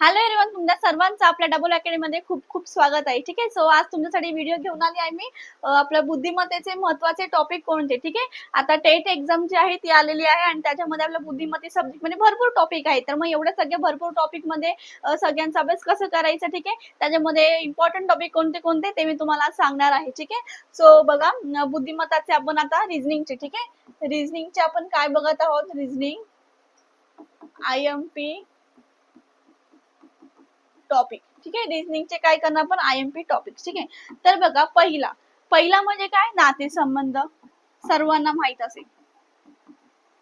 Hello everyone तुमच्या सर्वांचं आपल्या डबल अकॅडमी मध्ये खूप खूप स्वागत आहे. ठीक आहे? सो आज तुमच्यासाठी व्हिडिओ घेऊन आली आहे मी. आपल्या बुद्धिमत्तेचे महत्त्वाचे टॉपिक कोणते? ठीक आहे? आता टेट एक्झाम जी आहे ती आलेली आहे आणि त्याच्यामध्ये आपल्या बुद्धिमत्ते सब्जेक्ट म्हणजे भरपूर टॉपिक आहेत तर मग एवढ्या सगळ्या भरपूर टॉपिकमध्ये सगळ्यांचा अभ्यास कसं करायचं? ठीक आहे? त्याच्यामध्ये इम्पॉर्टंट टॉपिक कोणते कोणते ते मी तुम्हाला सांगणार आहे. ठीक आहे? सो बघा बुद्धिमत्ताचे आपण आता रिझनिंगचे ठीक आहे? रिझनिंगचे आपण काय बघत आहोत? Reasoning I M P topic ठीक आहे? रिझनिंगचे काय करणार पण आय एम पी टॉपिक ठीक आहे? तर बघा पहिला. पहिला म्हणजे काय? नाते संबंध. सर्वांना माहीत असेल.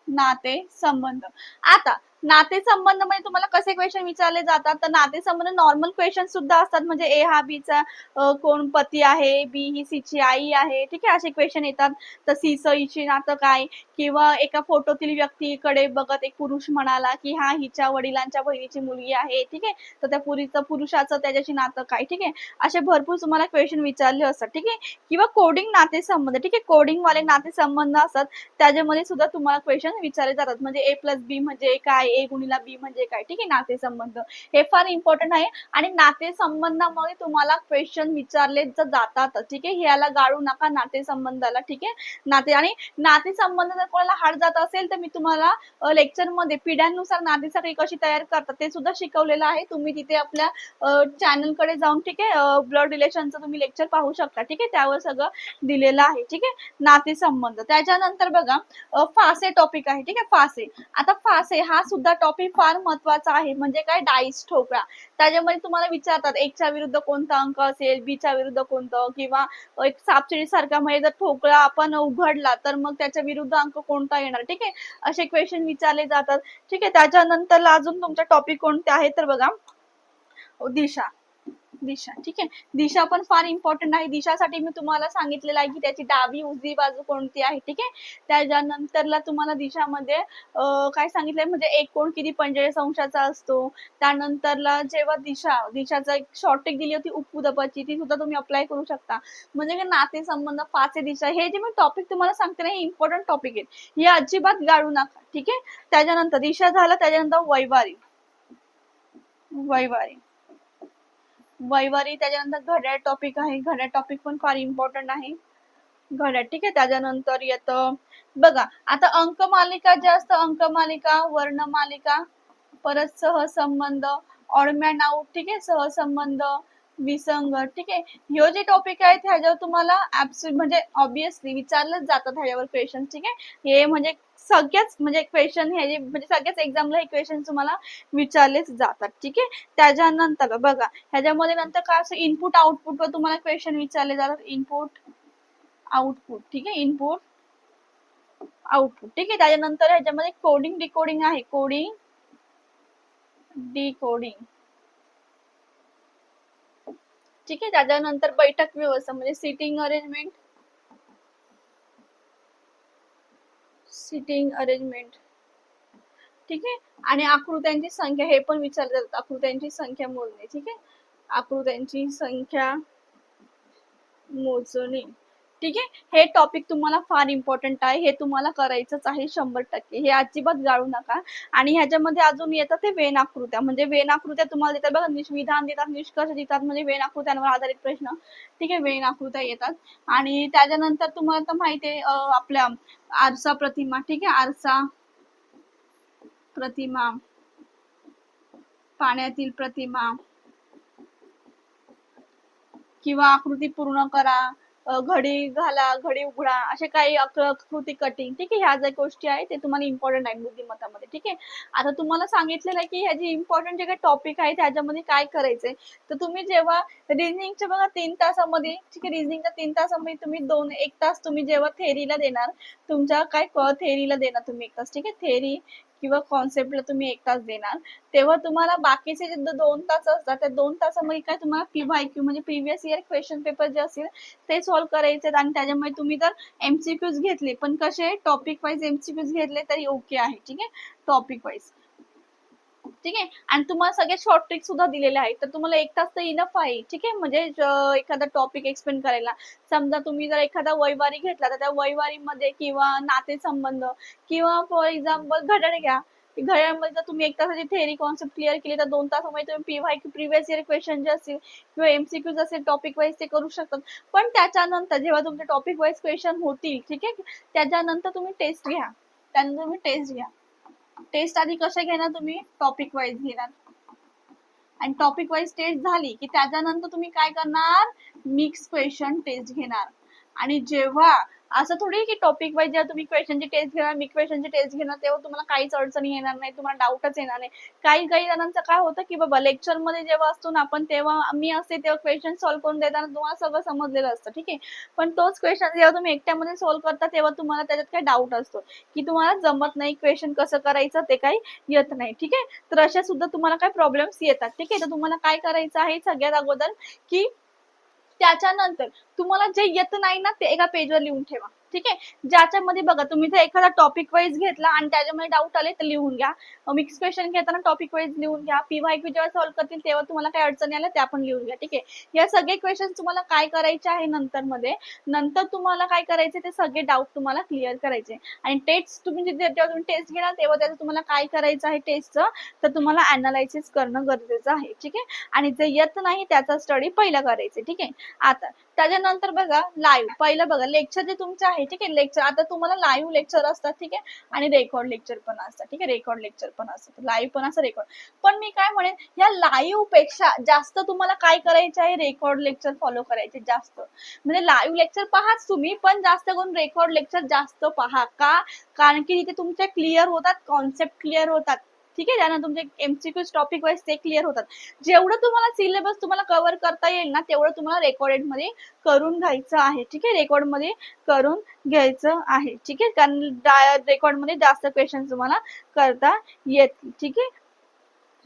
नाते संबंध. आता नाते संबंध म्हणजे तुम्हाला कसे क्वेश्चन विचारले जातात? तर नाते संबंध नॉर्मल क्वेश्चन सुद्धा असतात. म्हणजे ए हा बी चा कोण पती आहे? बी ही सी ची आई आहे. ठीक आहे असे क्वेश्चन येतात. तर सी च हिचे नातं काय? किंवा एका फोटोतील व्यक्तीकडे बघत एक पुरुष म्हणाला की हा हिच्या वडिलांच्या बहिणीची मुलगी आहे. ठीक आहे? तर त्या पुरीचं पुरुषाचं त्याच्याशी नातं काय? ठीक आहे? असे भरपूर तुम्हाला क्वेश्चन विचारले असतात. ठीक आहे? किंवा कोडिंग नाते संबंध ठीक आहे? कोडिंग वाले नाते संबंध असतात. त्याच्यामध्ये सुद्धा तुम्हाला क्वेश्चन विचारले जातात. म्हणजे ए प्लस बी म्हणजे काय? ए गुणिला बी म्हणजे काय? ठीक आहे? नाते संबंध. हे फार इम्पॉर्टंट आहे. आणि नातेसंबंधामध्ये तुम्हाला क्वेश्चन विचारले ज- जातात ठीक आहे? ह्याला गाळू नका नातेसंबंधाला ठीक आहे? नाते आणि नाते संबंध जर कोणाला हार्ड जात असेल तर मी तुम्हाला लेक्चरमध्ये पिढ्यांनुसार नातेसाठी कशी तयार करतात ते सुद्धा शिकवलेलं आहे. तुम्ही तिथे आपल्या चॅनलकडे जाऊन ठीक आहे? ब्लड रिलेशनचं तुम्ही लेक्चर पाहू शकता. ठीक आहे? त्यावर सगळं दिलेलं आहे. ठीक आहे? नाते संबंध. त्याच्यानंतर बघा फासे टॉपिक आहे. ठीक आहे? फासे आता फासे हा सुद्धा टॉपिक फार महत्त्वाचा आहे. म्हणजे काय? डाईस ठोकळा. त्याच्यामध्ये तुम्हाला विचारतात एकच्या विरुद्ध कोणता अंक असेल बीच्या विरुद्ध कोणतं? किंवा एक सापशिडी सारखा म्हणजे जर ठोकळा आपण उघडला तर मग त्याच्या विरुद्ध अंक कोणता येणार? ठीक आहे? असे क्वेश्चन विचारले जातात. ठीक आहे? त्याच्यानंतर अजून तुमचा टॉपिक कोणते आहे तर बघा. दिशा. दिशा ठीक आहे? दिशा पण फार इम्पॉर्टंट आहे. दिशासाठी मी तुम्हाला सांगितलेलं आहे की त्याची डावी उजवी बाजू कोणती आहे ठीक आहे? त्याच्यानंतरला तुम्हाला दिशामध्ये काय सांगितलंय? म्हणजे एक कोण किती पंचेचाळीस अंशाचा असतो. त्यानंतरला जेव्हा दिशा दिशाचा एक शॉर्टेक दिली होती उपदपाची ती सुद्धा तुम्ही अप्लाय करू शकता. म्हणजे नाते संबंध फाचे दिशा हे जे मी टॉपिक तुम्हाला सांगते ना हे इम्पॉर्टंट टॉपिक आहेत हे अजिबात गाळू नका ठीक आहे? त्याच्यानंतर दिशा झाला त्याच्यानंतर वैवारी. वैवारी. वैवारी त्याच्यानंतर घड्याळ टॉपिक आहे. घड्याळ टॉपिक पण फार इम्पॉर्टंट आहे. घड्याळ ठीक आहे. त्याच्यानंतर येतं बघा आता अंक मालिका जे असतं वर्ण वर्णमालिका परत सहसंबंध ऑडमॅन आउट ठीक आहे सहसंबंध विसंग. ठीक आहे. ह्यो जे टॉपिक आहेत ह्याच्यावर तुम्हाला ऍब्सोल्यूट म्हणजे ऑब्विसली विचारलंच जातात ह्याच्यावर क्वेश्चन ठीक आहे? हे म्हणजे सगळ्याच म्हणजे क्वेश्चन हे म्हणजे सगळ्याच एक्झामला हे क्वेश्चन तुम्हाला विचारलेच जातात. ठीक आहे? त्याच्यानंतर बघा ह्याच्यामध्ये नंतर काय असं इनपुट आउटपुट वर तुम्हाला क्वेश्चन विचारले जातात. इनपुट आउटपुट ठीक आहे? इनपुट आउटपुट ठीक आहे? त्याच्यानंतर ह्याच्यामध्ये कोडिंग डिकोडिंग आहे. कोडिंग डिकोडिंग ठीक आहे त्याच्यानंतर बैठक व्यवस्था म्हणजे सिटिंग अरेंजमेंट सिटिंग अरेंजमेंट ठीक आहे? आणि आकृत्यांची संख्या हे पण विचारले जातात आकृत्यांची संख्या मोजणे ठीक आहे? आकृत्यांची संख्या मोजणे. ठीक आहे? हे टॉपिक तुम्हाला फार इम्पॉर्टंट आहे. हे तुम्हाला करायचंच आहे शंभर टक्के. हे अजिबात गाळू नका. आणि ह्याच्यामध्ये अजून येतात ते वेनाकृत्या म्हणजे वेनाकृत्या तुम्हाला देतात बघा विधान देतात निष्कर्ष देतात. म्हणजे वेनाकृत्यांवर आधारित प्रश्न. ठीक आहे? वेनाकृत्या येतात. आणि त्याच्यानंतर तुम्हाला तर माहिती आहे आपल्या आरसा प्रतिमा. ठीक आहे? आरसा प्रतिमा. पाण्यातील प्रतिमा. किंवा आकृती पूर्ण करा. घडी घाला घडी उघडा असे काही आकृती कटिंग ठीक आहे ह्या ज्या गोष्टी आहेत ते तुम्हाला इम्पॉर्टंट आहे बुद्धिमत्तामध्ये ठीक आहे? आता तुम्हाला सांगितलेलं आहे की ह्या जे इम्पॉर्टंट जे काही टॉपिक आहे त्याच्यामध्ये काय करायचंय? तर तुम्ही जेव्हा रिझनिंगच्या बघा तीन तासामध्ये ठीक आहे रिझनिंगच्या तीन तासामध्ये तुम्ही दोन एक तास तुम्ही जेव्हा थेरीला देणार तुमच्या काय थेरीला देणार तुम्ही एक तास ठीक आहे? थेरी किंवा कॉन्सेप्टला तुम्ही एक तास देणार तेव्हा तुम्हाला बाकीचे जे दोन तास असतात त्या दोन तासामध्ये काय तुम्हाला पीवाय क्यू म्हणजे प्रिव्हियस इयर क्वेश्चन पेपर जे असतील ते सॉल्व्ह करायचे आणि त्याच्यामुळे तुम्ही जर एमसीक्यूज घेतले पण कसे टॉपिक वाईज एमसीक्यूज घेतले तरी ओके आहे ठीक आहे? टॉपिक वाईज ठीक आहे? आणि तुम्हाला सगळे शॉर्ट ट्रिक सुद्धा दिलेले आहेत. तर तुम्हाला एक तास तर इनफ आहे. ठीक आहे? म्हणजे एखादा टॉपिक एक्सप्लेन करायला. समजा तुम्ही जर एखादा वैवारी घेतला तर त्या वैवारीमध्ये किंवा नातेसंबंध किंवा फॉर एक्झाम्पल घड्याळ घ्या. घड्याळमध्ये जर तुम्ही एक तासाची थेअरी कॉन्सेप्ट क्लिअर केली तर दोन तासामध्ये तुम्ही पीवाय प्रिव्हियस इयर क्वेश्चन जे असतील किंवा एमसीक्यूज असेल टॉपिक वाईज ते करू शकतात. पण त्याच्यानंतर जेव्हा तुमचे टॉपिक वाईज क्वेश्चन होतील ठीक आहे? त्याच्यानंतर तुम्ही टेस्ट घ्या. त्यानंतर तुम्ही टेस्ट घ्या. टेस्ट आधी कसे घेणार तुम्ही? टॉपिक वाईज घेणार. आणि टॉपिक वाईज टेस्ट झाली की त्याच्यानंतर तुम्ही काय करणार? मिक्स क्वेश्चन टेस्ट घेणार. आणि जेव्हा असं थोडी की टॉपिक वाईज जेव्हा तुम्ही क्वेश्चनची टेस्ट घेणार मी क्वेश्चनची टेस्ट घेणार तेव्हा तुम्हाला काहीच अडचणी येणार नाही तुम्हाला डाऊटच येणार नाही. काही काही जणांचं काय होतं की बाबा लेक्चरमध्ये जेव्हा असतो ना आपण तेव्हा मी असते तेव्हा क्वेश्चन सॉल्व्ह करून देताना तुम्हाला सगळं समजलेलं असतं ठीक आहे? पण तोच क्वेश्चन जेव्हा तुम्ही एकट्यामध्ये सॉल्व्ह करता तेव्हा तुम्हाला त्याच्यात काही डाऊट असतो की तुम्हाला जमत नाही क्वेश्चन कसं करायचं ते काही येत नाही ठीक आहे? तर अशा सुद्धा तुम्हाला काही प्रॉब्लेम्स येतात ठीक आहे? तर तुम्हाला काय करायचं आहे सगळ्यात अगोदर की त्याच्यानंतर तुम्हाला जे येत नाही ना ते एका पेजवर लिहून ठेवा. ठीक आहे? ज्याच्यामध्ये बघा तुम्ही जर एखादा टॉपिक वाईज घेतला आणि त्याच्यामध्ये डाऊट आले तर लिहून घ्या. मिक्स क्वेश्चन घेताना टॉपिक वाईज लिहून घ्या. पीवायक्यू जेव्हा सॉल्व्ह करतील तेव्हा तुम्हाला काही अडचणी आल्या त्या पण लिहून घ्या. ठीक आहे? या सगळे क्वेश्चन तुम्हाला काय करायचे आहे नंतर मध्ये नंतर तुम्हाला काय करायचे ते सगळे डाऊट तुम्हाला क्लिअर करायचे. आणि टेस्ट तुम्ही जिथे जेव्हा तुम्ही टेस्ट घेणार तेव्हा त्याचं तुम्हाला काय करायचं आहे टेस्टचं तर तुम्हाला अनालायसिस करणं गरजेचं आहे. ठीक आहे? आणि जे येत नाही त्याचा स्टडी पहिला करायचे ठीक आहे? आता त्याच्यानंतर बघा लाईव्ह पहिलं बघा लेक्चर जे तुमचे आहे ठीक आहे? लेक्चर आता तुम्हाला लाईव्ह लेक्चर असतात ठीक आहे? आणि रेकॉर्ड लेक्चर पण असतात ठीक आहे? रेकॉर्ड लेक्चर पण असतात. लाईव्ह पण असं रेकॉर्ड पण मी काय म्हणेन या लाईव्हपेक्षा जास्त तुम्हाला काय करायचे आहे? रेकॉर्ड लेक्चर फॉलो करायचे जास्त. म्हणजे लाईव्ह लेक्चर पहाच तुम्ही पण जास्त करून रेकॉर्ड लेक्चर जास्त पहा. का? कारण की तिथे तुमचे क्लिअर होतात कॉन्सेप्ट क्लिअर होतात. ठीक आहे त्यानं तुमचे एमसीक्यूज टॉपिक वाईज ते क्लिअर होतात. जेवढं तुम्हाला सिलेबस तुम्हाला कव्हर करता येईल ना तेवढं तुम्हाला रेकॉर्डेडमध्ये करून घ्यायचं आहे. ठीक आहे रेकॉर्डमध्ये करून घ्यायचं आहे. ठीक आहे कारण रेकॉर्डमध्ये जास्त क्वेश्चन तुम्हाला करता येतील ठीक आहे?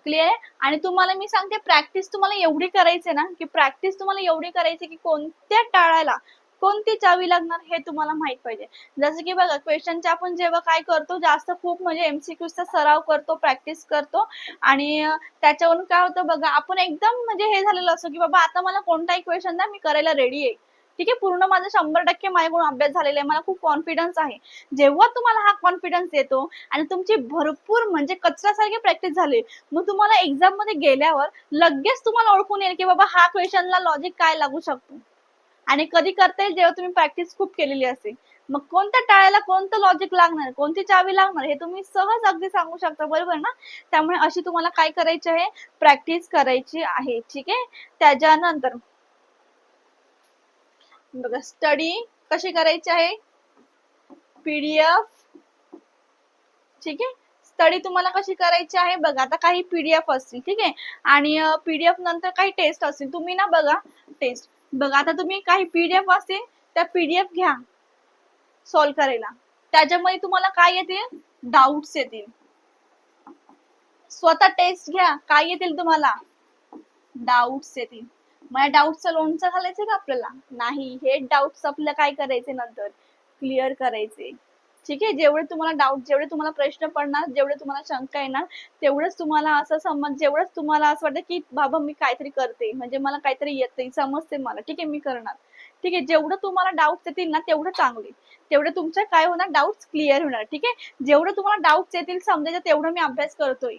क्लिअर आहे? आणि तुम्हाला मी सांगते प्रॅक्टिस तुम्हाला एवढी करायची ना की प्रॅक्टिस तुम्हाला एवढी करायची की कोणत्या टाळायला कोणती चावी लागणार हे तुम्हाला माहीत पाहिजे. जसं की बघा क्वेश्चनचे आपण जेव्हा काय करतो जास्त खूप म्हणजे एमसीक्यूचा सराव करतो प्रॅक्टिस करतो. आणि त्याच्यावरून काय होतं बघा आपण एकदम म्हणजे हे झालेलं असतो की बाबा आता मला कोणताही क्वेश्चन ना मी करायला रेडी आहे. ठीक आहे पूर्ण माझा शंभर टक्के माझ्याकडून अभ्यास झालेला आहे मला खूप कॉन्फिडन्स आहे. जेव्हा तुम्हाला हा कॉन्फिडन्स येतो आणि तुमची भरपूर म्हणजे कचऱ्यासारखी प्रॅक्टिस झाली मग तुम्हाला एक्झाममध्ये गेल्यावर लगेच तुम्हाला ओळखून येईल की बाबा हा क्वेश्चनला लॉजिक काय लागू शकतो. आणि कधी करता येईल जेव्हा तुम्ही प्रॅक्टिस खूप केलेली असेल. मग कोणत्या टाळ्याला कोणतं लॉजिक लागणार? कोणती चावी लागणार? हे तुम्ही सहज अगदी सांगू शकता बरोबर ना? त्यामुळे अशी तुम्हाला काय करायची आहे? प्रॅक्टिस करायची आहे ठीक आहे? त्याच्यानंतर बघा स्टडी कशी करायची आहे? पीडीएफ ठीक आहे? स्टडी तुम्हाला कशी करायची आहे? बघा आता काही पीडीएफ असतील ठीक आहे? आणि पीडीएफ नंतर काही टेस्ट असतील. तुम्ही ना बघा टेस्ट बघा आता तुम्ही काही पीडीएफ असतील त्या पीडीएफ घ्या. सॉल्व्ह करायला. त्याच्यामध्ये तुम्हाला काय येतील डाऊट्स येतील. स्वतः टेस्ट घ्या. काय येतील तुम्हाला? डाऊट्स येतील. मला डाऊटचं लोणचं घालायचं का आपल्याला? नाही. हे डाऊट्स आपल्याला काय करायचे नंतर? क्लिअर करायचे. ठीक आहे? जेवढे तुम्हाला डाऊट जेवढे तुम्हाला प्रश्न पडणार जेवढे तुम्हाला शंका येणार तेवढंच तुम्हाला असं समज जेवढंच तुम्हाला असं वाटतं की बाबा मी काहीतरी करते. म्हणजे मला काहीतरी येते समजते मला. ठीक आहे मी करणार. ठीक आहे? जेवढं तुम्हाला डाऊट्स येतील ना तेवढं चांगले तेवढं तुमचं काय होणार? डाऊट्स क्लिअर होणार. ठीक आहे? जेवढं तुम्हाला डाऊट्स येतील समजायचं तेवढं मी अभ्यास करतोय.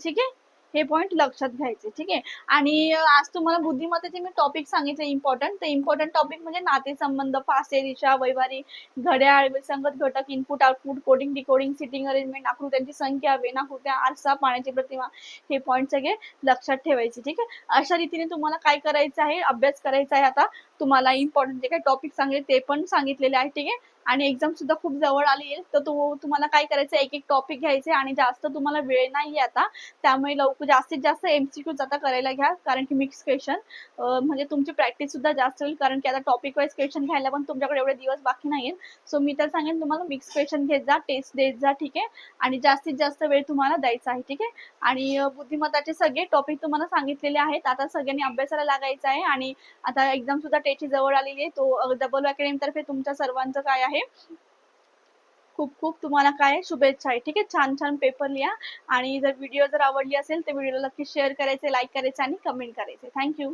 ठीक आहे? हे पॉइंट लक्षात घ्यायचे ठीक आहे? आणि आज तुम्हाला बुद्धिमत्तेचे मी टॉपिक सांगितले इम्पॉर्टंट तर इम्पॉर्टंट टॉपिक म्हणजे नातेसंबंध फासे दिशा वैवारी घड्याळ विसंगत घटक input output coding decoding sitting arrangement आकृत्यांची संख्या वेनाकृत्या आरसा पाण्याची प्रतिमा हे पॉइंट सगळे लक्षात ठेवायचे ठीक आहे? अशा रीतीने तुम्हाला काय करायचं आहे अभ्यास करायचा आहे आता. तुम्हाला इम्पॉर्टंट जे काही टॉपिक सांगितले ते पण सांगितलेले आहे ठीक आहे? आणि एक्झाम सुद्धा खूप जवळ आली. आहे तर तो तुम्हाला काय करायचं एक एक टॉपिक घ्यायचे आणि जास्त तुम्हाला वेळ नाही आता. त्यामुळे लवकर जास्तीत जास्त एमसीक्यूज आता करायला घ्या. कारण की मिक्स क्वेश्चन म्हणजे तुमची प्रॅक्टिस सुद्धा जास्त होईल. कारण की आता टॉपिक वाईज क्वेश्चन घ्यायला पण तुमच्याकडे एवढे दिवस बाकी नाहीयेत. सो मी तर सांगेन तुम्हाला मिक्स क्वेश्चन घेत जा टेस्ट देत जा ठीक आहे? आणि जास्तीत जास्त वेळ तुम्हाला द्यायचा आहे ठीक आहे? आणि बुद्धिमत्ताचे सगळे टॉपिक तुम्हाला सांगितलेले आहेत. आता सगळ्यांनी अभ्यासाला लागायचं आहे. आणि आता एक्झाम सुद्धा टेची जवळ आलेली आहे. तो डबल अकॅडमी तर्फे तुमच्या सर्वांचं काय आहे? आहे. खूप खूप तुम्हाला काय शुभेच्छा आहे. ठीक आहे? छान छान पेपर लिहा. आणि जर व्हिडिओ जर आवडली असेल तर व्हिडिओला नक्की शेअर करायचे लाईक करायचे आणि कमेंट करायचे. थँक्यू